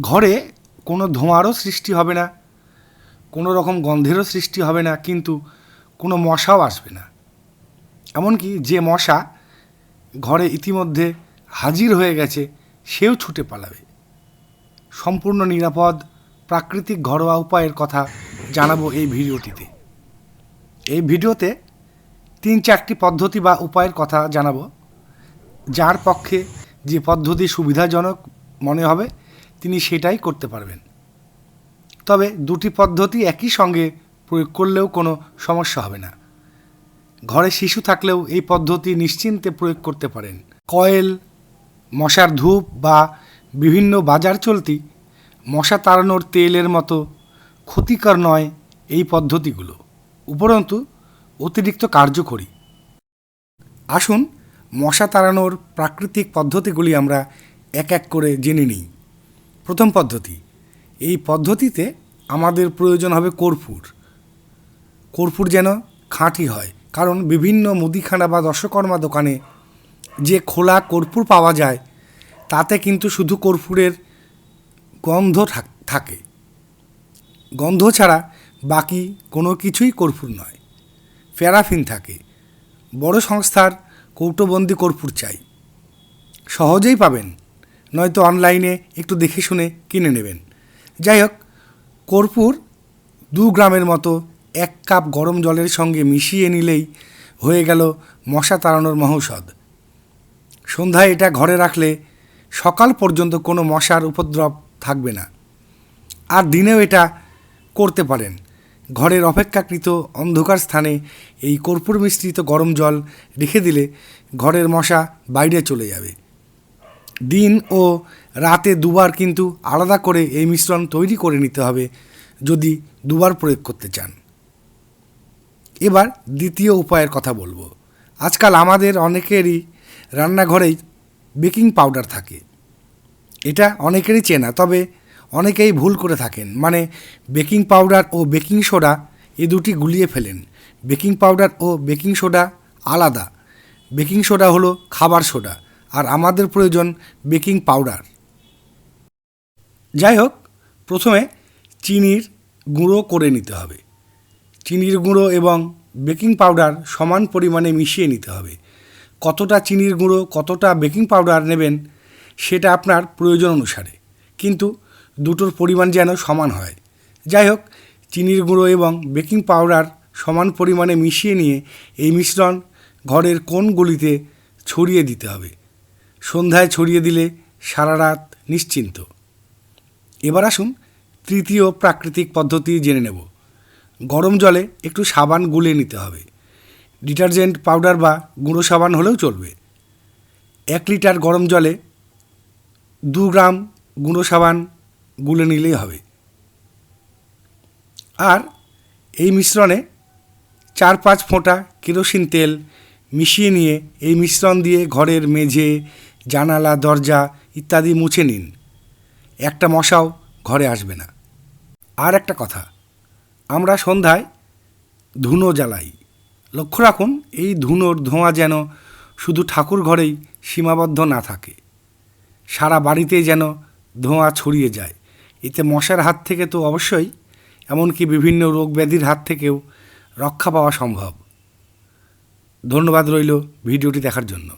ঘরে কোনো ধোঁয়ারও সৃষ্টি হবে না, কোনো রকম গন্ধেরও সৃষ্টি হবে না, কিন্তু কোনো মশাও আসবে না। এমনকি যে মশা ঘরে ইতিমধ্যে হাজির হয়ে গেছে, সেও ছুটে পালাবে। সম্পূর্ণ নিরাপদ, প্রাকৃতিক ঘরোয়া উপায়ের কথা জানাব এই ভিডিওটিতে। এই ভিডিওতে তিন চারটি পদ্ধতি বা উপায়ের কথা জানাব। যার পক্ষে যে পদ্ধতি সুবিধাজনক মনে হবে তিনি সেটাই করতে পারবেন। তবে দুটি পদ্ধতি একই সঙ্গে প্রয়োগ করলেও কোনো সমস্যা হবে না। ঘরে শিশু থাকলেও এই পদ্ধতি নিশ্চিন্তে প্রয়োগ করতে পারেন। কয়েল, মশার ধূপ বা বিভিন্ন বাজার চলতি, মশা তাড়ানোর তেলের মতো ক্ষতিকর নয় এই পদ্ধতিগুলো। উপরন্তু, অতিরিক্ত কার্যকরী। আসুন, মশা তাড়ানোর প্রাকৃতিক পদ্ধতিগুলি আমরা এক এক করে জেনে নিই। প্রথম পদ্ধতি। এই পদ্ধতিতে আমাদের প্রয়োজন হবে কর্পূর। কর্পূর যেন খাঁটি হয়, কারণ বিভিন্ন মুদিখানা বা দশকর্মা দোকানে যে খোলা কর্পূর পাওয়া যায়, তাতে কিন্তু শুধু কর্পূরের গন্ধ থাক- গন্ধ ছাড়া বাকি কোনো কিছুই কর্পূর নয়। প্যারাফিন থাকে। বড় সংস্থার কৌটোবন্দি কর্পূর চাই। সহজেই পাবেন। নয়তো অনলাইনে একটু দেখে শুনে কিনে নেবেন। যাই হোক, কর্পূর দু গ্রামের মতো এক কাপ গরম জলের সঙ্গে মিশিয়ে নিলেই হয়ে গেল মশা তাড়ানোর মহৌষধ। সন্ধ্যায় এটা ঘরে রাখলে সকাল পর্যন্ত কোনো মশার উপদ্রব থাকবে না। আর দিনেও এটা করতে পারেন। ঘরের অপেক্ষাকৃত অন্ধকার স্থানে এই কর্পূর মিশ্রিত গরম জল রেখে দিলে ঘরের মশা বাইরে চলে যাবে। দিন ও রাতে দুবার কিন্তু আলাদা করে এই মিশ্রণ তৈরি করে নিতে হবে যদি দুবার প্রয়োগ করতে চান। এবার দ্বিতীয় উপায়ের কথা বলব। আজকাল আমাদের অনেকেরই রান্নাঘরেই বেকিং পাউডার থাকে। এটা অনেকেরই চেনা, তবে অনেকেই ভুল করে থাকেন। মানে বেকিং পাউডার ও বেকিং সোডা এ দুটি গুলিয়ে ফেলেন। বেকিং পাউডার ও বেকিং সোডা আলাদা। বেকিং সোডা হলো খাবার সোডা। আর আমাদের প্রয়োজন বেকিং পাউডার। যাই হোক প্রথমে চিনির গুঁড়ো করে নিতে হবে। চিনির গুঁড়ো এবং বেকিং পাউডার সমান পরিমাণে মিশিয়ে নিতে হবে। কতটা চিনির গুঁড়ো, কতটা বেকিং পাউডার নেবেন, সেটা আপনার প্রয়োজন অনুসারে। কিন্তু দুটোর পরিমাণ যেন সমান হয়। যাই হোক চিনির গুঁড়ো এবং বেকিং পাউডার সমান পরিমাণে মিশিয়ে নিয়ে এই মিশ্রণ ঘরের কোণগুলিতে ছড়িয়ে দিতে হবে। সন্ধ্যায় ছড়িয়ে দিলে সারা রাত নিশ্চিন্ত। এবার আসুন তৃতীয় প্রাকৃতিক পদ্ধতি জেনে নেব। গরম জলে একটু সাবান গুলে নিতে হবে। ডিটারজেন্ট পাউডার বা গুঁড়ো সাবান হলেও চলবে। এক লিটার গরম জলে দু গ্রাম গুঁড়ো সাবান গুলে নিলেই হবে। আর এই মিশ্রণে চার পাঁচ ফোঁটা কেরোসিন তেল মিশিয়ে নিয়ে এই মিশ্রণ দিয়ে ঘরের মেঝে জানালা, দরজা ইত্যাদি মুছে নিন। একটা মশাও ঘরে আসবে না। আর একটা কথা, আমরা সন্ধ্যায় ধুনো জ্বালাই। লক্ষ্য রাখুন, এই ধুনোর ধোঁয়া যেন শুধু ঠাকুর ঘরেই সীমাবদ্ধ না থাকে। সারা বাড়িতেই যেন ধোঁয়া ছড়িয়ে যায়। এতে মশার হাত থেকে তো অবশ্যই, এমনকি বিভিন্ন রোগ ব্যাধির হাত থেকেও রক্ষা পাওয়া সম্ভব। ধন্যবাদ রইল ভিডিওটি দেখার জন্য।